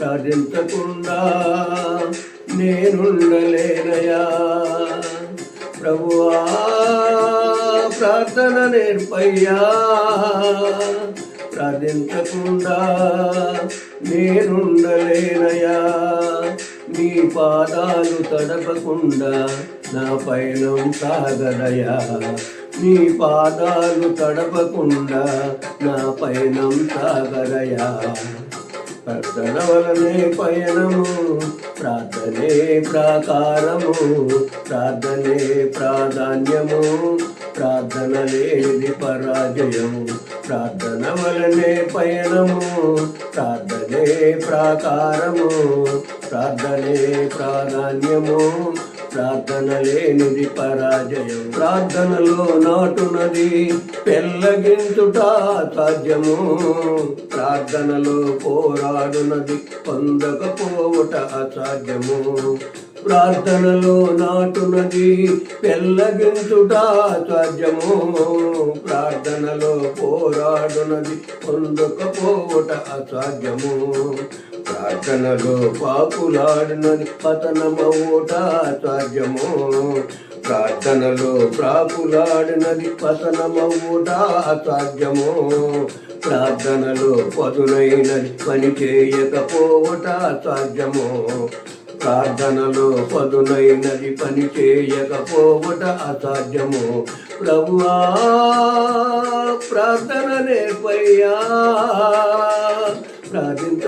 ప్రార్థించకుండా నేనుండలేనయా. ప్రభువా ప్రార్థన నేర్పయ్యా. ప్రార్థించకుండా నేనుండలేనయా. నీ పాదాలు తడపకుండా నా పైన సాగదయా. నీ పాదాలు తడపకుండా నా పైన సాగదయా. కర్తన వలనే పయనము ప్రార్థనే ప్రాకారము ప్రార్థనే ప్రాధాన్యము ప్రార్థన లేనిది పరాజయము ప్రార్థన వలనే పయనము ప్రార్థనే ప్రాకారము ప్రార్థనే ప్రాధాన్యము ప్రార్థన లేనిది పరాజయం. ప్రార్థనలో నాటునది పెళ్ళగించుట సాధ్యము. ప్రార్థనలో పోరాడునది పొందకపోవుట అసాధ్యము. ప్రార్థనలో నాటునది పెళ్ళగించుట సాధ్యము. ప్రార్థనలో పోరాడునది పొందకపోవుట అసాధ్యము. ప్రార్థనలో పాపులాడినది పతనమవుట సాధ్యము. ప్రార్థనలో ప్రాపులాడినది పతనమవుట అసాధ్యము ప్రార్థనలో పదునైనది పని చేయకపోవట అసాధ్యము ప్రార్థనలో పదునైనది పని చేయకపోవట అసాధ్యము. ప్రభువా ప్రార్థన నేర్పయ్యా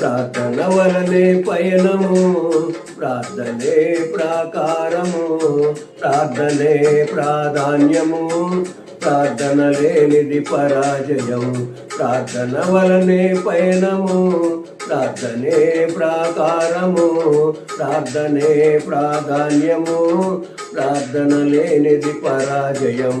ప్రార్థన వలనే పయనము ప్రార్థనే ప్రాకారము ప్రార్థనే ప్రాధాన్యము ప్రార్థన లేనిది పరాజయం ప్రార్థన వలనే పయనము ప్రార్థనే ప్రాకారము ప్రార్థనే ప్రాధాన్యము ప్రార్థన లేనిది పరాజయం.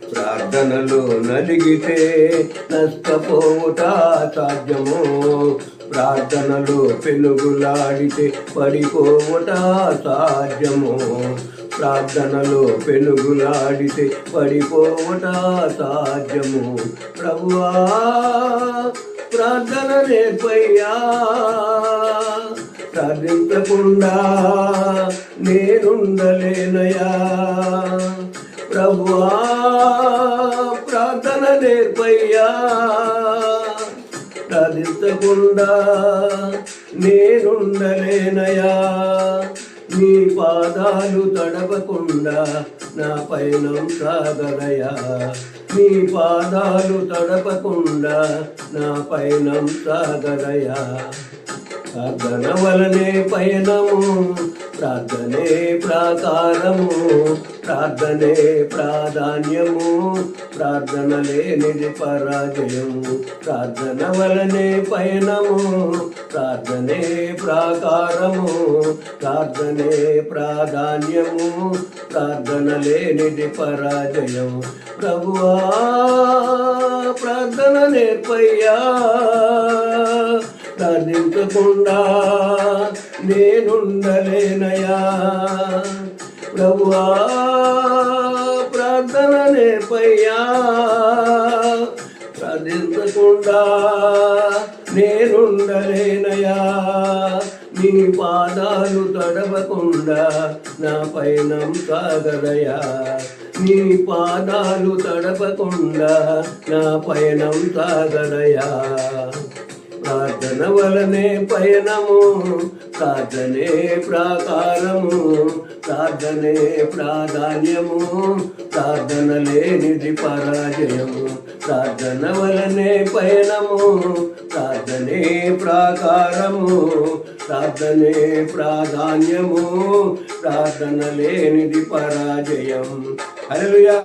ప్రార్థనలో నలిగితే నష్టపోవుట సాధ్యము. ప్రార్థనలో పెనుగులాడితే పడిపోవుట సాధ్యము. ప్రార్థనలో పెనుగులాడితే పడిపోవుట సాధ్యము. ప్రభువా ప్రార్థన నేర్పయ్యా. ప్రార్థించకుండా నేనుండలేనయా ప్రభువా ప్రార్థన నేర్పయ్యా ప్రార్థించకుండా నేనుండలేనయా నీ పాదాలు తడపకుండా నా పైన సాగనయా నీ పాదాలు తడపకుండా నా పైన సాగనయా ప్రార్థన వలనే పయనము ప్రార్థనే ప్రాకారము ప్రార్థనే ప్రాధాన్యము ప్రార్థన లేనిది పరాజయము ప్రార్థన వలనే పయనము ప్రార్థనే ప్రాకారము ప్రార్థనే ప్రాధాన్యము ప్రార్థన లేనిది పరాజయం ప్రభువా ప్రార్థన నేర్పయ్యా ప్రార్థించకుండా నేనుండలేనయా. ప్రభువా ప్రార్థన పయ్యా. ప్రార్థించకుండా నేనుండలేనయా. నీ పాదాలు తడవకుండా నా పయనం సాగదయా. నీ పాదాలు తడపకుండా నా పయనం సాగదయా. ప్రార్థన వలనే పయనము ప్రార్థనే ప్రాకారము ప్రార్థనే ప్రాధాన్యము ప్రార్థన లేనిది పరాజయము. ప్రార్థన వలనే పయనము ప్రార్థనే ప్రాకారము ప్రార్థనే ప్రాధాన్యము ప్రార్థన లేనిది పరాజయం. హల్లెలూయా!